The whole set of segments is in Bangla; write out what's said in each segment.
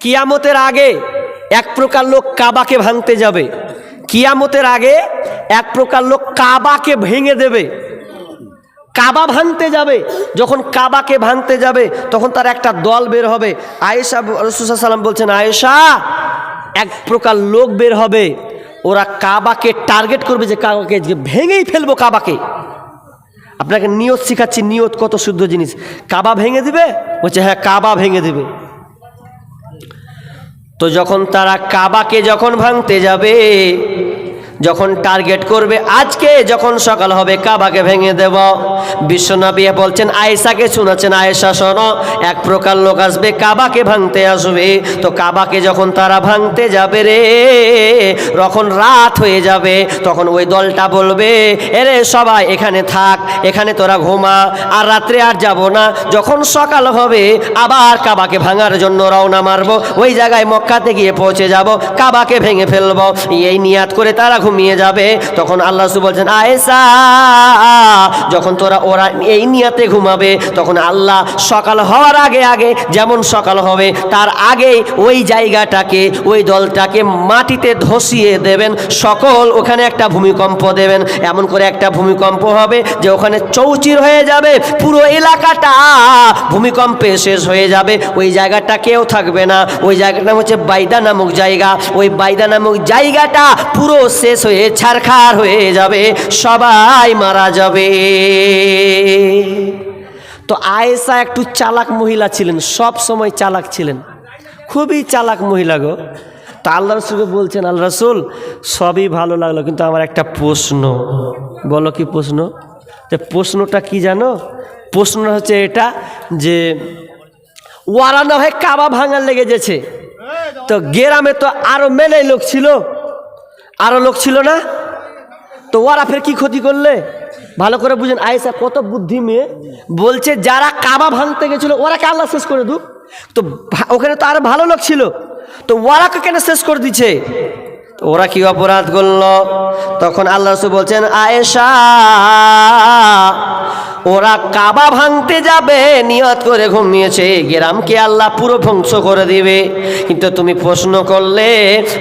কিয়ামতের আগে এক প্রকার লোক কাবাকে ভাঙতে যাবে। কিয়ামতের আগে এক প্রকার লোক কাবাকে ভেঙে দেবে। কাবা ভাঙতে যাবে, যখন কাবাকে ভাঙতে যাবে, তখন তার একটা দল বের হবে। আয়েশা রসুল্লাহ সাল্লাম বলছেন, আয়েশা, এক প্রকার লোক বের হবে। ওরা কাবাকে টার্গেট করবে যে কাবাকে ভেঙেই ফেলব কাবাকে। আপনাকে নিয়ত শিখাচ্ছি, নিয়ত কত শুদ্ধ জিনিস। কাবা ভেঙে দিবে? বলছে হ্যাঁ কাবা ভেঙে দিবে। তো যখন তারা কাবাকে যখন ভাঙতে যাবে যখন টার্গেট করবে আজকে, যখন সকাল হবে, কাবাকে ভেঙে দেব। বিশ্বনবী বলছেন, আয়েশাকে শোনাচ্ছেন, আয়েশা, শোনো, এক প্রকার লোক আসবে, কাবাকে ভাঙতে আসবে। তো কাবাকে যখন তারা ভাঙতে যাবে রে যখন রাত হয়ে যাবে, তখন ওই দলটা বলবে, এরে সবাই, এখানে থাক, এখানে তোরা ঘুমা, আর রাত্রে আর যাব না। যখন সকাল হবে, আবার কাবাকে ভাঙার জন্য রওনা মারবো। ওই জায়গায় মক্কাতে গিয়ে পৌঁছে যাব, কাবাকে ভেঙে ফেলব। এই নিয়াত করে তারা ঘুমিয়ে যাবে, তখন আল্লাহ রসুল বলছেন আয়েসা যখন তোরা ওরা এই নিয়াতে ঘুমাবে, তখন আল্লাহ সকাল হওয়ার আগে আগে, যেমন সকাল হবে, তার আগেই ওই জায়গাটাকে, ওই দলটাকে মাটিতে ধসিয়ে দেবেন। সকল ওখানে একটা ভূমিকম্প দেবেন। এমন করে একটা ভূমিকম্প হবে যে ওখানে চৌচির হয়ে যাবে, পুরো এলাকাটা ভূমিকম্পে শেষ হয়ে যাবে। ওই জায়গাটা কেউ থাকবে না। ওই জায়গাটার নাম হচ্ছে বাইদা নামক জায়গা। ওই বাইদা নামক জায়গাটা পুরো শেষ হয়ে ছারখার হয়ে যাবে, সবাই মারা যাবে। তো আয়েসা একটু চালাক মহিলা ছিলেন, সব সময় চালাক ছিলেন। খুবই চালাক মহিলা গো। তা আল্লাহ রসুলকে বলছেন, আল্লাহ রসুল, সবই ভালো লাগল, কিন্তু আমার একটা প্রশ্ন। বলো কি প্রশ্ন? যে প্রশ্নটা কি জানো? প্রশ্নটা হচ্ছে এটা যে ওয়ারা না হয় কাবা ভাঙার লেগে গেছে। তো গেরামে তো আরও মেলাই লোক ছিল। আরও লোক ছিল না? তো ওরা ফের কি ক্ষতি করলে? ভালো করে বুঝেন আয়েসা কত বুদ্ধি মেয়ে। বলছে, যারা কাবা ভাঙতে গেছিল ওরাকে আল্লাহ শেষ করে দুক? তো ওখানে তো আরও ভালো লোক ছিল। তো ওরা কেন শেষ করে দিচ্ছে ওরা কি অপরাধ করল? তখন আল্লাহ রসুল বলছেন, আয়েশা, ওরা কাবা ভাঙতে যাবে, নিয়ত করে ঘুমিয়েছে, গ্রামকে আল্লাহ পুরো ধ্বংস করে দিবে। কিন্তু তুমি প্রশ্ন করলে,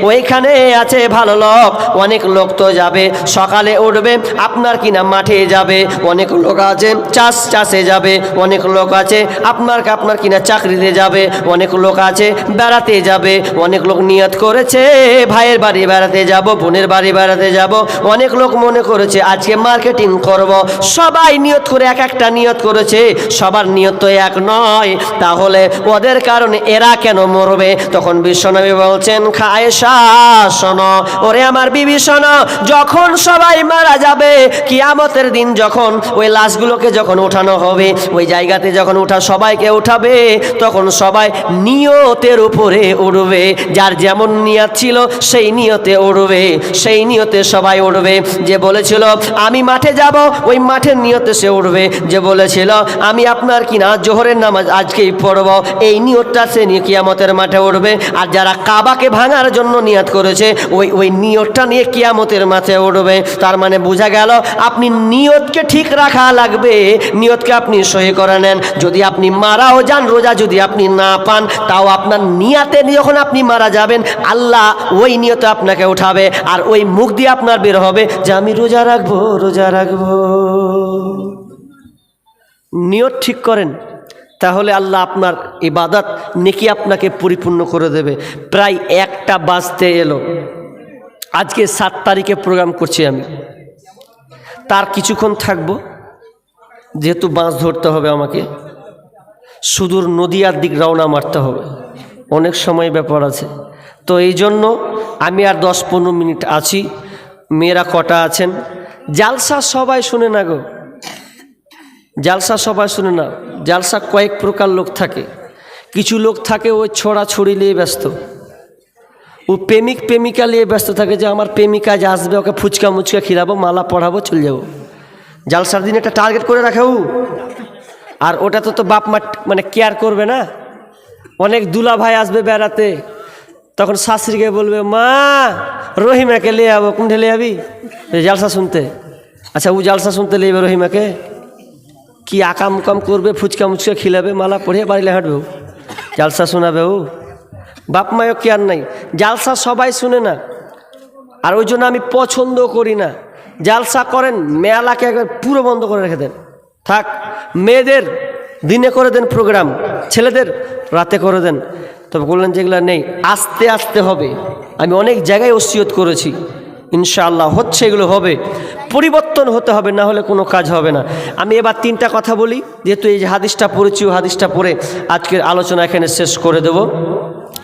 ওইখানে আছে ভালো লোক, অনেক লোক তো যাবে, সকালে উঠবে, আপনার কিনা মাঠে যাবে? অনেক লোক আছে, চাষ চাষে যাবে, অনেক লোক আছে, আপনার আপনার কিনা চাকরিতে যাবে? অনেক লোক আছে, বেড়াতে যাবে, অনেক লোক নিয়ত করেছে, ভাইয়ের বাড়ি বেড়াতে যাব, বোনের বাড়ি বেড়াতে যাব। অনেক লোক মনে করেছে, আজকে মার্কেটিং করব। সবাই নিয়ত করে এক একটা নিয়ত করেছে, সবার নিয়ত তো এক নয়। তাহলে ওদের কারণে এরা কেন মরবে? তখন বিশ্বনবী বলছেন খায়সা শোনো, ওরে আমার বিবি, শোনো, যখন সবাই মারা যাবে, কিয়ামতের দিন যখন ওই লাশগুলোকে যখন উঠানো হবে, ওই জায়গাতে যখন উঠা সবাইকে উঠাবে, তখন সবাই নিয়তের উপরে উঠবে। যার যেমন নিয়ত ছিল, সেই নিয়তে উঠবে সেই নিয়তে সবাই উঠবে যে বলেছিল, আমি মাঠে যাব, ওই মাঠের নিয়তে সে উঠবে যে বলেছিল, আমি আপনার কিনা জোহরের নামাজ আজকেই পড়ব। এই নিয়তটা সে নিয়ে কিয়ামতের মাঠে উঠবে আর যারা কাবাকে ভাঙার জন্য নিয়ত করেছে, ওই ওই নিয়তটা নিয়ে কিয়ামতের মাঠে উঠবে তার মানে বোঝা গেল, আপনি নিয়তকে ঠিক রাখা লাগবে, নিয়তকে আপনি সহি করে নেন। যদি আপনি মারাও যান, রোজা যদি আপনি না পান, তাও আপনার নিয়াতে যখন আপনি মারা যাবেন, আল্লাহ ওই নিয়তে আপনাকে উঠাবে আর ওই মুখ দিয়ে আপনার বের হবে যে আমি রোজা রাখব রোজা রাখব। নিয়ত ঠিক করেন, তাহলে আল্লাহ আপনার ইবাদত নেকি আপনাকে পরিপূর্ণ করে দেবে। প্রায় একটা বাজতে এলো। আজকে সাত তারিখে প্রোগ্রাম করছি আমি। তার কিছুক্ষণ থাকব, যেহেতু বাঁশ ধরতে হবে আমাকে। সুদূর নদীয়ার দিক রওনা মারতে হবে। অনেক সময় ব্যাপার আছে। তো এই জন্য আমি আর দশ পনেরো মিনিট আছি। মেয়েরা কটা আছেন? জালসা সবাই শুনে না গো। জালসা সবাই শুনে না। জালসা কয়েক প্রকার লোক থাকে। কিছু লোক থাকে ওই ছড়া ছড়ি নিয়ে ব্যস্ত। ও প্রেমিক প্রেমিকা নিয়ে ব্যস্ত থাকে যে আমার প্রেমিকা যে আসবে, ওকে ফুচকা মুচকা খিলাবো, মালা পড়াবো, চলে যাব। জালসার দিন একটা টার্গেট করে রাখে ও। আর ওটা তো তো বাপ মা মানে কেয়ার করবে না। অনেক দুলা ভাই আসবে বেড়াতে। তখন শাশুড়িকে বলবে, মা, রহিমাকে লিয়ে যাব কোনটা লিয়ে যাবি জালসা শুনতে। আচ্ছা ও জালসা শুনতে যাবে রহিমাকে, কি আকাম উকাম করবে, ফুচকা মুচকা খিলাবে, মালা পড়িয়ে বাড়িলে হাঁটবে। জালসা শোনাবে ও, বাপ মায়ও কি আর নাই, জালসা সবাই শুনে না, আর ওই জন্য আমি পছন্দ করি না। জালসা করেন, মেলাকে একবার পুরো বন্ধ করে রেখে দেন। থাক, মেয়েদের দিনে করে দেন প্রোগ্রাম ছেলেদের রাতে করে দেন। তবে বললেন যেগুলো নেই, আস্তে আস্তে হবে। আমি অনেক জায়গায় ওসিয়ত করেছি। ইনশাআল্লাহ হচ্ছে, এগুলো হবে। পরিবর্তন হতে হবে, না হলে কোনো কাজ হবে না। আমি এবার তিনটা কথা বলি, যেহেতু এই যে হাদিসটা পড়েছি, ও হাদিসটা পড়ে আজকের আলোচনা এখানে শেষ করে দেব।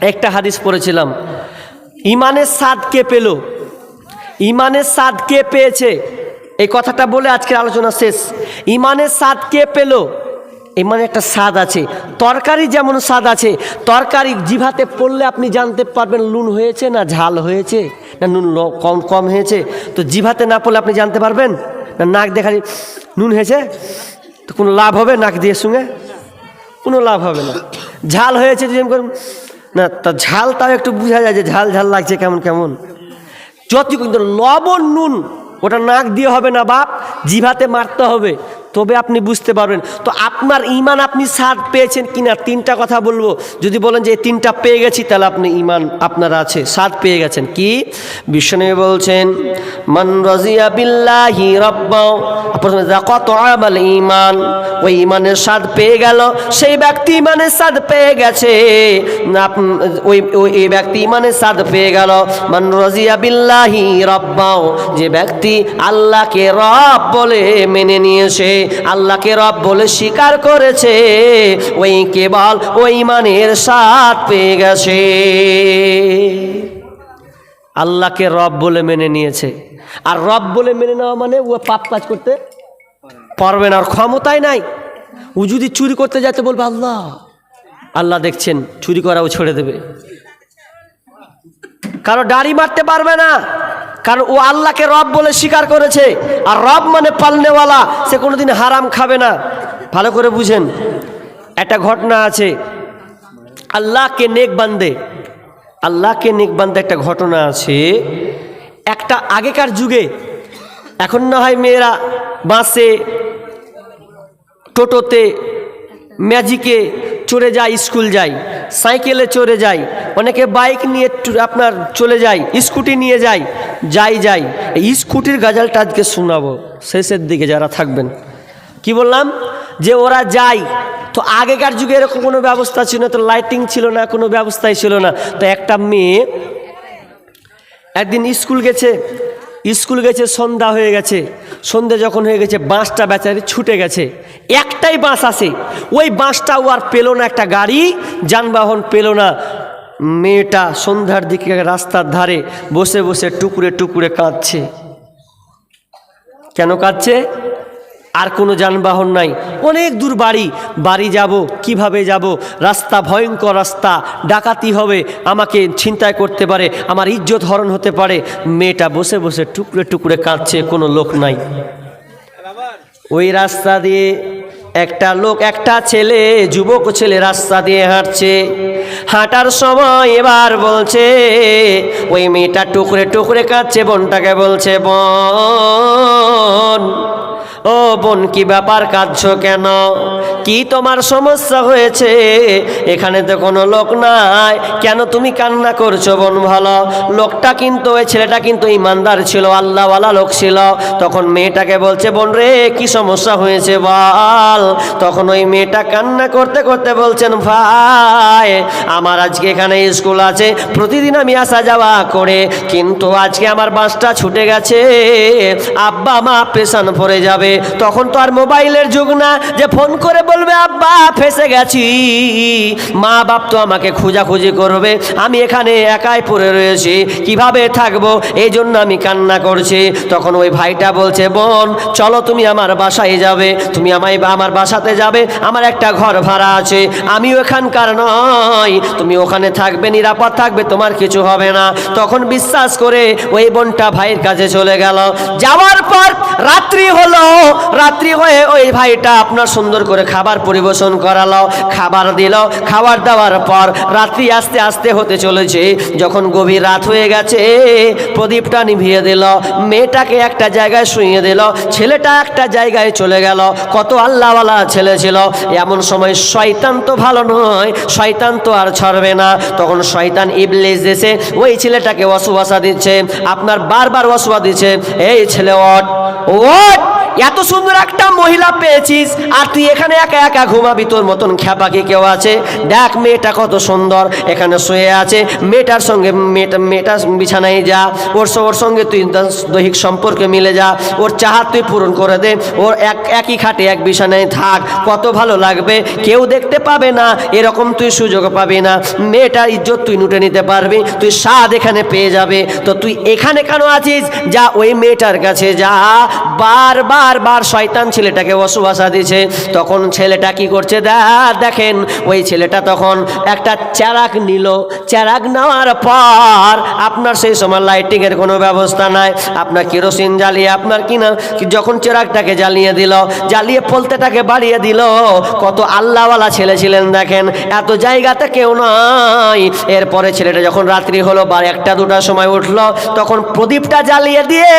একটা হাদিস পড়েছিলাম, ইমানের স্বাদ কে পেল? ইমানের স্বাদ কে পেয়েছে? এই কথাটা বলে আজকের আলোচনা শেষ। ইমানের স্বাদ কে পেল? ইমানে একটা স্বাদ আছে। তরকারি যেমন স্বাদ আছে, তরকারি জিভাতে পড়লে আপনি জানতে পারবেন নুন হয়েছে না ঝাল হয়েছে, না নুন কম কম হয়েছে। তো জিভাতে না পড়লে আপনি জানতে পারবেন? না নাক দেখালি নুন হয়েছে? তো কোনো লাভ হবে নাক দিয়ে শুনে? কোনো লাভ হবে না। ঝাল হয়েছে যেমন না, তা ঝাল তাও একটু বোঝা যায় যে ঝাল ঝাল লাগছে কেমন কেমন। যত কিন্তু লবণ নুন, ওটা নাক দিয়ে হবে না বাপ, জিভাতে মারতে হবে। তবে আপনি বুঝতে পারবেন। তো আপনার ইমান আপনি স্বাদ পেয়েছেন কিনা তিনটা কথা বলব। যদি বলেন যে তিনটা পেয়ে গেছি, তাহলে আপনি ইমান আপনার আছে। স্বাদ পেয়ে গেছেন কি? বিষ্ণু বলছেন, মান রাজিয়া বিল্লাহি রব্বাও প্রথমে কত আমাল ইমান ওই ইমানের স্বাদ পেয়ে গেল। সেই ব্যক্তি ইমানের স্বাদ পেয়ে গেছে। ওই ওই, এই ব্যক্তি ইমানের স্বাদ পেয়ে গেল। মান রাজিয়া বিল্লাহি রব্বাও যে ব্যক্তি আল্লাহকে রব বলে মেনে নিয়েছে। আল্লাহকে রব বলে স্বীকার করেছে, ওই কেবল ওই মানের স্বাদ পেয়ে গেছে। আল্লাহকে রব বলে মেনে নিয়েছে। আর রব বলে মেনে নেওয়া মানে ও পাপ কাজ করতে পারবে না, আর ক্ষমতাই নাই। ও যদি চুরি করতে যাতে বলবে, আল্লাহ। আল্লাহ দেখছেন, চুরি করাও ছেড়ে দেবে। কারও দাড়ি মারতে পারবে না। কারণ ও আল্লাহকে রব বলে স্বীকার করেছে। আর রব মানে পালনেওয়ালা, সে কোনোদিন হারাম খাবে না। ভালো করে বুঝেন, একটা ঘটনা আছে। আল্লাহকে নেক বান্দে, আল্লাহকে নেক বান্দে একটা ঘটনা আছে। একটা আগেকার যুগে, এখন না হয় মেয়েরা বাসে, টোটোতে, ম্যাজিকে চড়ে যায়, স্কুল যায়। সাইকেলে চড়ে যায়। অনেকে বাইক নিয়ে আপনার চলে যায়, স্কুটি নিয়ে যায়, যাই যাই। এই স্কুটির গাজালটা আজকে শোনাবো। শেষের দিকে যারা থাকবেন। কি বললাম? যে ওরা যায়, তো আগেকার যুগে এরকম কোনো ব্যবস্থা ছিল না, তো লাইটিং ছিল না, কোনো ব্যবস্থাই ছিল না। তো একটা মেয়ে একদিন স্কুল গেছে স্কুল গেছে, সন্ধ্যা হয়ে গেছে। সন্ধ্যা যখন হয়ে গেছে বাঁশটা বেচারি ছুটে গেছে। একটাই বাঁশ আছে। ওই বাঁশটা আর পেল না একটা গাড়ি, যানবাহন পেল না। মেয়েটা সন্ধ্যার দিকে রাস্তার ধারে বসে বসে টুকুরে টুকুরে কাঁদছে। কেন কাঁদছে? আর কোনো যানবাহন নাই। অনেক দূর বাড়ি। বাড়ি যাব, কীভাবে যাব? রাস্তা ভয়ঙ্কর রাস্তা। ডাকাতি হবে, আমাকে ছিনতাই করতে পারে, আমার ইজ্জত হরণ হতে পারে। মেয়েটা বসে বসে টুকরে টুকরে কাঁদছে, কোনো লোক নাই। ওই রাস্তা দিয়ে একটা লোক, একটা ছেলে, যুবক ছেলে রাস্তা দিয়ে হাঁটছে। হাঁটার সময় এবার বলছে, ওই মেয়েটা টুকরে টুকরে কাঁদছে, বোনটাকে বলছে, বোন। ও বোন, কি ব্যাপার কাঁদছো কেন? কি তোমার সমস্যা হয়েছে? এখানে তো কোনো লোক নাই। কেন তুমি কান্না করছ বোন ভালো? লোকটা কিন্তু, ওই ছেলেটা কিন্তু ইমানদার ছিল, আল্লাহওয়ালা লোক ছিল। তখন মেয়েটাকে বলছে, বোন রে, কি সমস্যা হয়েছে বল? তখন ওই মেয়েটা কান্না করতে করতে বলছেন, ভাই, আমার আজকে এখানে স্কুল আছে, প্রতিদিন আমি আসা যাওয়া করে, কিন্তু আজকে আমার বাসটা ছুটে গেছে। আব্বা, মা পেশান পড়ে যাবে। তখন তো আর মোবাইলের যুগ না, যে ফোন করে বলবে, আব্বা, ফেসে গেছি। মা বাপ তো আমাকে খোঁজাখুঁজি করবে। আমি এখানে একাই পড়ে রয়েছি, কীভাবে থাকব? এই জন্য আমি কান্না করছি। তখন ওই ভাইটা বলছে, বোন, চলো তুমি আমার বাসায় যাবে। তুমি আমায় আমার বাসাতে যাবে। আমার একটা ঘর ভাড়া আছে। আমিও এখানকার নয় তুমি ওখানে থাকবে, নিরাপদ থাকবে, তোমার কিছু হবে না। তখন বিশ্বাস করে ওই বোনটা ভাইয়ের কাছে চলে গেল। যাওয়ার পর রাত্রি হলো। রাত্রি হয়ে ওই ভাইটা আপনার সুন্দর করে খাবার পরিবেশন করালো, খাবার দিল, খাবার দেওয়ার পর রাত্রি আস্তে আস্তে হতে চলেছে। যখন গভীর রাত হয়ে গেছে, প্রদীপটা নিভিয়ে দিল, মেয়েটাকে একটা জায়গায় শুইয়ে দিল, ছেলেটা একটা জায়গায় চলে গেল। কত আল্লাহওয়ালা ছেলে ছিল। এমন সময় শয়তান তো ভালো নয়, শয়তান তো আর ছড়বে না। তখন শয়তান ইবলিস দিছে ওই ছেলেটাকে অসুবাসা দিচ্ছে। আপনার বারবার অসুবা দিচ্ছে, এই ছেলে ওট ওট এত সুন্দর একটা মহিলা পেয়েছিস, আর তুই এখানে একা একা ঘুমাবি তোর মতন খ্যাপাকে কেউ আছে? দেখ, মেয়েটা কত সুন্দর, এখানে শুয়ে আছে, মেয়েটার সঙ্গে মেয়েটা মেয়েটার বিছানায় যা, ওর ওর সঙ্গে তুই দৈহিক সম্পর্কে মিলে যা, ওর চাহাত তুই পূরণ করে দে, ওর এক একই খাটে, এক বিছানায় থাক, কত ভালো লাগবে, কেউ দেখতে পাবে না, এরকম তুই সুযোগ পাবি না, মেয়েটার ইজ্জত তুই নুটে নিতে পারবি, তুই স্বাদ এখানে পেয়ে যাবে, তো তুই এখানে কেন আছিস? যা ওই মেয়েটার কাছে যা বার বার বার শয়তান ছেলেটাকে বসবাসা দিছে তখন ছেলেটা কি করছে? দেখেন, ওই ছেলেটা তখন একটা চারাক নিল। চারাক নেওয়ার পর আপনার সেই সময় লাইটিংয়ের কোনো ব্যবস্থা নাই। আপনার কেরোসিন জ্বালিয়ে, আপনার কিনা যখন চেরাকটাকে জ্বালিয়ে দিল, জ্বালিয়ে পলতেটাকে বাড়িয়ে দিল, কত আল্লাহওয়ালা ছেলে ছিলেন, দেখেন। এত জায়গাতে কেউ নয় এরপরে ছেলেটা যখন রাত্রি হলো বা একটা দুটার সময় উঠল, তখন প্রদীপটা জ্বালিয়ে দিয়ে